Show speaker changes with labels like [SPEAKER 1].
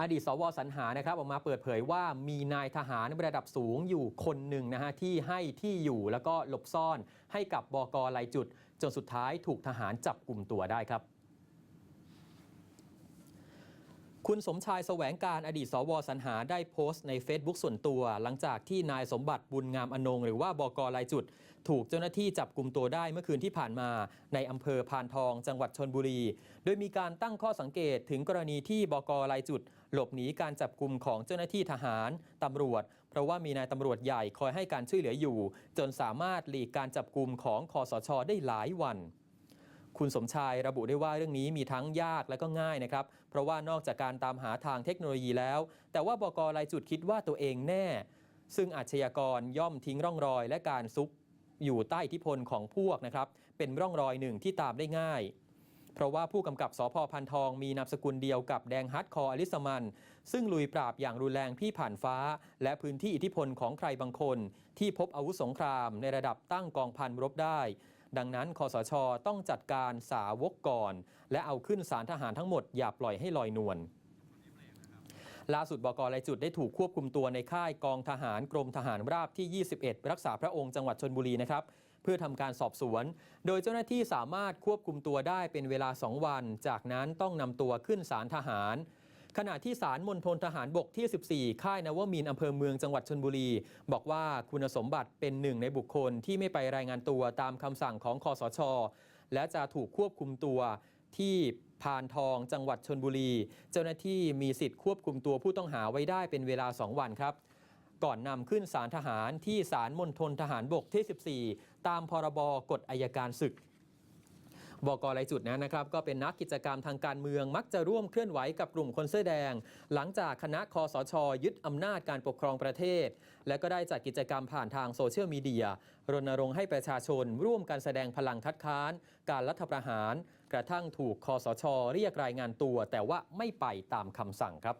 [SPEAKER 1] อดีตสวสรรหานะครับออกมาเปิดเผยว่ามีนายทหารระดับสูงอยู่คนหนึ่งนะฮะที่ให้ที่อยู่แล้วก็หลบซ่อนให้กับบกลายจุด จนสุดท้ายถูกทหารจับกลุ่มตัวได้ครับ คุณสมชายแสวงการอดีตสวสรรหาได้โพสต์ใน Facebook ส่วนตัว หลังจากที่นายสมบัติบุญงามอนง หรือว่าบกลายจุด ถูกเจ้าหน้าที่จับกลุ่มตัวได้เมื่อคืนที่ผ่านมา ในอำเภอพานทอง จังหวัดชนบุรี โดยมีการตั้งข้อสังเกตถึงกรณีที่บกลายจุด หลบหนีการจับกลุ่มของเจ้าหน้าที่ทหารตำรวจ เพราะว่ามีนายตำรวจใหญ่คอยให้การช่วยเหลืออยู่ จนสามารถหลีกการจับกลุ่มของคอสชได้หลายวัน คุณสมชายระบุได้ว่าเรื่องนี้มีทั้งยากและก็ง่ายนะครับ เพราะว่านอกจากการตามหาทางเทคโนโลยีแล้ว แต่ว่าบกรายจุดคิดว่าตัวเองแน่ ซึ่งอาชญากรย่อมทิ้งร่องรอย และการซุกอยู่ใต้อิทธิพลของพวกนะครับ เป็นร่องรอยหนึ่งที่ตามได้ง่าย เพราะว่าผู้กำกับสพพันทองมีนามสกุลเดียวกับแดงฮัตคออลิสมัน ซึ่งลุยปราบอย่างรุนแรงที่ผ่านฟ้า และพื้นที่อิทธิพลของใครบางคน ที่พบอาวุธสงครามในระดับตั้งกองพันรบได้ ดังนั้นคอสชต้องจัดการสาวกก่อน และเอาขึ้นสารทหารทั้งหมดอย่าปล่อยให้ลอยนวลล่าสุดบกรายจุดได้ถูกควบคุมตัวในค่ายกองทหารกรมทหารราบที่ 21 รักษาพระองค์จังหวัดชนบุรีนะครับเพื่อทำการสอบสวน โดยเจ้าหน้าที่สามารถควบคุมตัวได้เป็นเวลา 2 วัน จากนั้นต้องนำตัวขึ้นศาลทหาร ขณะที่ศาลมณฑลทหารบกที่ 14 ค่ายนวมินอำเภอเมืองจังหวัดชนบุรี บอกว่าคุณสมบัติเป็นหนึ่งในบุคคลที่ไม่ไปรายงานตัวตามคำสั่งของคอสช และจะถูกควบคุมตัวที่พานทองจังหวัดชนบุรี เจ้าหน้าที่มีสิทธิ์ควบคุมตัวผู้ต้องหาไว้ได้เป็นเวลา 2 วันครับ ก่อนนำขึ้นศาลทหารที่ศาลมณฑลทหารบกที่ 14 ตามพรบกฎอายการศึก บกรายจุดนั้นนะครับ ก็เป็นนักกิจกรรมทางการเมืองมักจะร่วมเคลื่อนไหวกับกลุ่มคนเสื้อแดง หลังจากคณะคอสช ยึดอำนาจการปกครองประเทศ และก็ได้จัดกิจกรรมผ่านทางโซเชียลมีเดียรณรงค์ให้ประชาชน ร่วมกันแสดงพลังคัดค้าน การรัฐประหาร กระทั่งถูกคอสช เรียกรายงานตัว แต่ว่าไม่ไปตามคำสั่งครับ